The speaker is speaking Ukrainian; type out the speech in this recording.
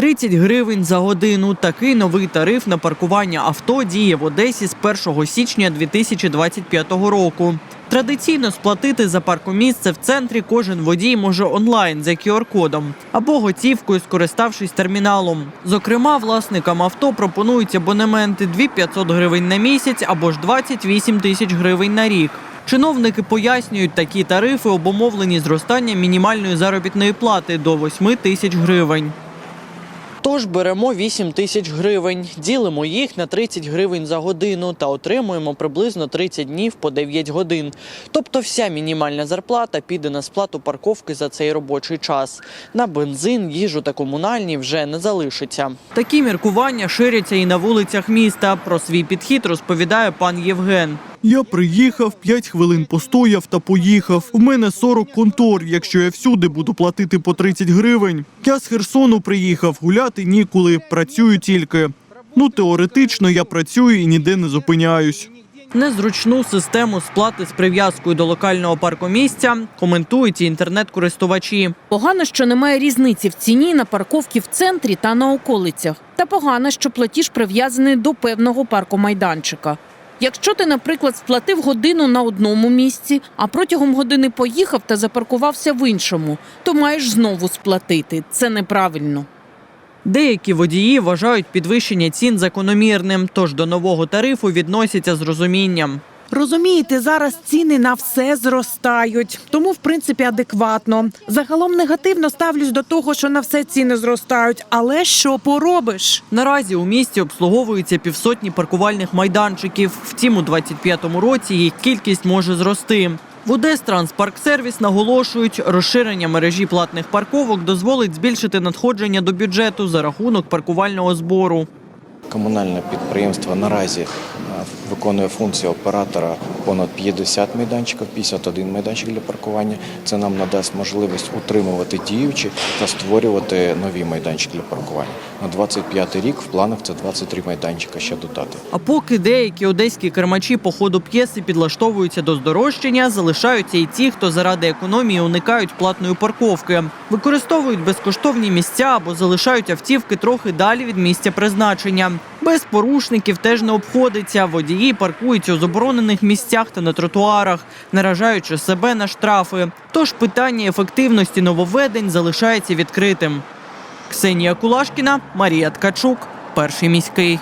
30 гривень за годину. Такий новий тариф на паркування авто діє в Одесі з 1 січня 2025 року. Традиційно сплатити за паркомісце в центрі кожен водій може онлайн за QR-кодом або готівкою, скориставшись терміналом. Зокрема, власникам авто пропонують абонементи 2500 гривень на місяць або ж 28 тисяч гривень на рік. Чиновники пояснюють, такі тарифи обумовлені зростанням мінімальної заробітної плати до 8 тисяч гривень. Тож беремо 8 тисяч гривень, ділимо їх на 30 гривень за годину та отримуємо приблизно 30 днів по 9 годин. Тобто вся мінімальна зарплата піде на сплату парковки за цей робочий час. На бензин, їжу та комунальні вже не залишиться. Такі міркування ширяться і на вулицях міста. Про свій підхід розповідає пан Євген. Я приїхав, 5 хвилин постояв та поїхав. У мене 40 контор, якщо я всюди буду платити по 30 гривень. Я з Херсону приїхав, гуляти ніколи, працюю тільки. Ну, теоретично я працюю і ніде не зупиняюсь. Незручну систему сплати з прив'язкою до локального паркомісця коментують і інтернет-користувачі. Погано, що немає різниці в ціні на парковки в центрі та на околицях. Та погано, що платіж прив'язаний до певного паркомайданчика. Якщо ти, наприклад, сплатив годину на одному місці, а протягом години поїхав та запаркувався в іншому, то маєш знову сплатити. Це неправильно. Деякі водії вважають підвищення цін закономірним, тож до нового тарифу відносяться з розумінням. Розумієте, зараз ціни на все зростають, тому в принципі адекватно. Загалом негативно ставлюсь до того, що на все ціни зростають. Але що поробиш? Наразі у місті обслуговується півсотні паркувальних майданчиків. Втім, у 25-му році їх кількість може зрости. В Одестранспарксервіс наголошують, розширення мережі платних парковок дозволить збільшити надходження до бюджету за рахунок паркувального збору. Комунальне підприємство наразі виконує функцію оператора понад 50 майданчиків, 51 майданчик для паркування. Це нам надасть можливість утримувати діючі та створювати нові майданчики для паркування. На 25 рік в планах це 23 майданчика ще додати. А поки деякі одеські кермачі по ходу п'єси підлаштовуються до здорожчання, залишаються і ті, хто заради економії уникають платної парковки, використовують безкоштовні місця або залишають автівки трохи далі від місця призначення. Без порушників теж не обходиться. Водії паркуються у заборонених місцях та на тротуарах, наражаючи себе на штрафи. Тож питання ефективності нововведень залишається відкритим. Ксенія Кулашкіна, Марія Ткачук, перший міський.